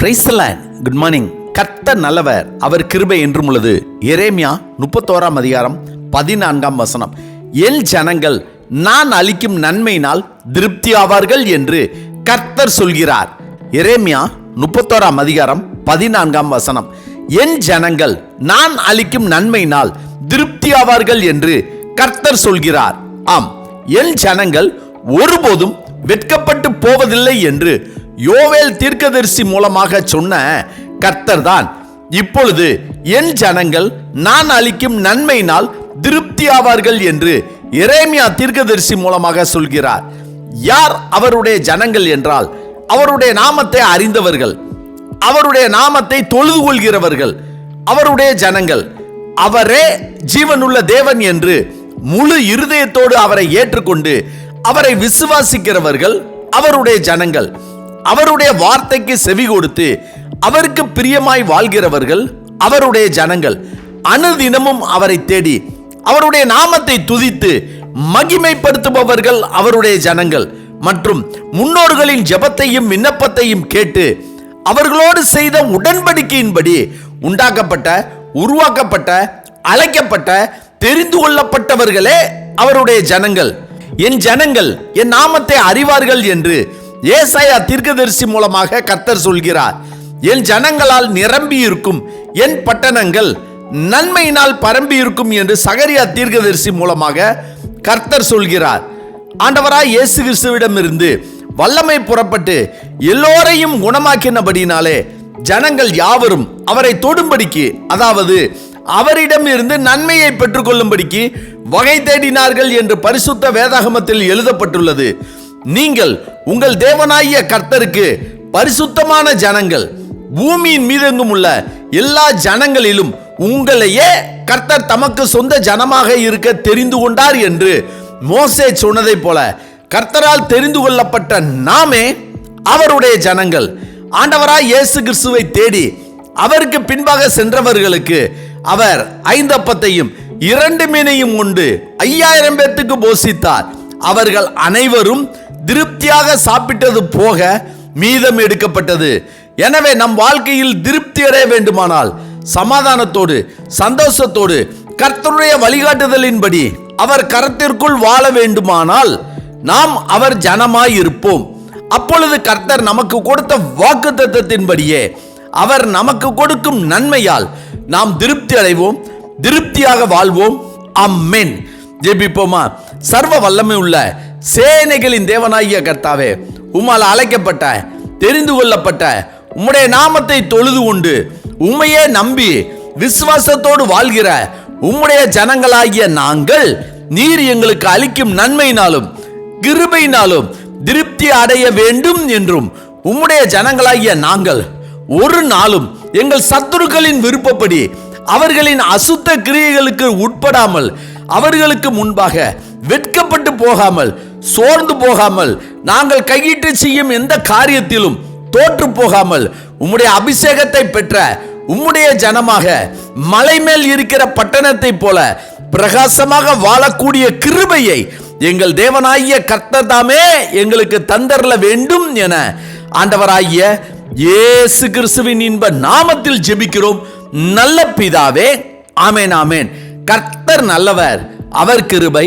பிரைஸ்லான் good morning கர்த்தர் நல்லவர். அவர் கிருபை என்றும் உள்ளது. எரேமியா முப்பத்தோராம் அதிகாரம் பதினான்காம் வசனம். எல் ஜனங்கள் நான் அளிக்கும் நன்மையினால் திருப்தி ஆவார்கள் என்று கர்த்தர் சொல்கிறார். எரேமியா முப்பத்தோராம் அதிகாரம் பதினான்காம் வசனம். என் ஜனங்கள் நான் அளிக்கும் நன்மையினால் திருப்தி ஆவார்கள் என்று கர்த்தர் சொல்கிறார். ஆம் என் ஜனங்கள் ஒருபோதும் வெட்கப்பட்டு போவதில்லை என்று யோவேல் தீர்க்கதரிசி மூலமாக சொன்ன கர்த்தர் தான் இப்பொழுது என் ஜனங்கள் நான் அளிக்கும் நன்மையினால் திருப்தியாவார்கள் என்று இரேமியா தீர்க்கதரிசி மூலமாக சொல்கிறார். யார் அவருடைய ஜனங்கள் என்றால் அவருடைய நாமத்தை அறிந்தவர்கள் அவருடைய நாமத்தை தொழுது கொள்கிறவர்கள் அவருடைய ஜனங்கள். அவரே ஜீவனுள்ள தேவன் என்று முழு இருதயத்தோடு அவரை ஏற்றுக்கொண்டு அவரை விசுவாசிக்கிறவர்கள் அவருடைய ஜனங்கள். அவருடைய வார்த்தைக்கு செவி கொடுத்து அவருக்கு பிரியமாய் வாழ்கிறவர்கள் அவருடைய ஜனங்கள். அனுதினமும் அவரை தேடி அவருடைய நாமத்தை துதித்து மகிமைப்படுத்துபவர்கள் அவருடைய ஜனங்கள். மற்றும் முன்னோர்களின் ஜெபத்தையும் விண்ணப்பத்தையும் கேட்டு அவர்களோடு செய்த உடன்படிக்கையின்படி உண்டாக்கப்பட்ட உருவாக்கப்பட்ட அழைக்கப்பட்ட தெரிந்து கொள்ளப்பட்டவர்களே அவருடைய ஜனங்கள். என் ஜனங்கள் என் நாமத்தை அறிவார்கள் என்று ஏசாயா தீர்க்கதரிசி மூலமாக கர்த்தர் சொல்கிறார் என் ஜனங்களால் நிரம்பி இருக்கும் என் பட்டணங்கள் நன்மையினால் பரம்பி இருக்கும் என்று சகரியா தீர்க்கதரிசி மூலமாக கர்த்தர் சொல்கிறார். ஆண்டவராய் இயேசு கிறிஸ்துவிடமிருந்து வல்லமை புறப்பட்டு எல்லோரையும் குணமாக்கினபடினாலே ஜனங்கள் யாவரும் அவரை தொடும்படிக்கு அதாவது அவரிடம் இருந்து நன்மையை பெற்றுக்கொள்ளும்படிக்கு வகை தேடினார்கள் என்று பரிசுத்த வேதாகமத்தில் எழுதப்பட்டுள்ளது. நீங்கள் உங்கள் தேவனாகிய கர்த்தருக்கு பரிசுத்தமான ஜனங்கள். பூமியின் மீதெங்கும் உள்ள எல்லா ஜனங்களிலும் உங்களையே கர்த்தர் தமக்கு சொந்த ஜனமாக இருக்க தெரிந்து கொண்டார் என்று மோசே சொன்னதைப் போல கர்த்தரால் தெரிந்து கொள்ளப்பட்ட நாமே அவருடைய ஜனங்கள். ஆண்டவராய் இயேசு கிறிஸ்துவை தேடி அவருக்கு பின்பாக சென்றவர்களுக்கு அவர் ஐந்தப்பத்தையும் இரண்டு மீனையும் உண்டு ஐயாயிரம் பேர்த்துக்கு போஷித்தார். அவர்கள் அனைவரும் திருப்தியாக சாப்பிட்டது போக மீதம் எடுக்கப்பட்டது. எனவே நம் வாழ்க்கையில் திருப்தி அடைய வேண்டுமானால் சமாதானத்தோடு சந்தோஷத்தோடு கர்த்தருடைய வழிகாட்டுதலின்படி அவர் கரத்திற்குள் வாழ வேண்டுமானால் நாம் அவர் ஜனமாய் இருப்போம். அப்பொழுது கர்த்தர் நமக்கு கொடுத்த வாக்கு தத்துவத்தின்படியே அவர் நமக்கு கொடுக்கும் நன்மையால் நாம் திருப்தி அடைவோம் திருப்தியாக வாழ்வோம். அம்மென். ஜெபிப்போமா? சர்வ வல்லமை உள்ள சேனைகளின் தேவனாகிய கர்த்தாவே உம்மால் அழைக்கப்பட்ட தெரிந்து கொள்ளப்பட்ட உம்முடைய நாமத்தை தொழுது கொண்டு உம்மையே நம்பி விசுவாசத்தோடு வாழ்கிற உம்முடைய ஜனங்களாகிய நாங்கள் நீர் எங்களுக்கு அளிக்கும் நன்மையினாலும் கிருபையினாலும் திருப்தி அடைய வேண்டும் என்றும் உம்முடைய ஜனங்களாகிய நாங்கள் ஒரு நாளும் எங்கள் சத்துருக்களின் விருப்பப்படி அவர்களின் அசுத்த கிரியைகளுக்கு உட்படாமல் அவர்களுக்கு முன்பாக வெட்கப்பட்டு போகாமல் சோர்ந்து போகாமல் நாங்கள் கையிட்டு செய்யும் எந்த காரியத்திலும் தோற்று போகாமல் உம்முடைய அபிஷேகத்தை பெற்ற உம்முடைய ஜனமாக மலை மேல் இருக்கிற பட்டணத்தை போல பிரகாசமாக வாழக்கூடிய கிருபையை எங்கள் தேவனாகிய கர்த்தர் தாமே எங்களுக்கு தந்தரல வேண்டும் என ஆண்டவராகிய இயேசு கிறிஸ்துவின் இன்ப நாமத்தில் ஜெபிக்கிறோம். நல்ல பிதாவே ஆமேன் ஆமேன். கர்த்தர் நல்லவர் அவர் கிருபை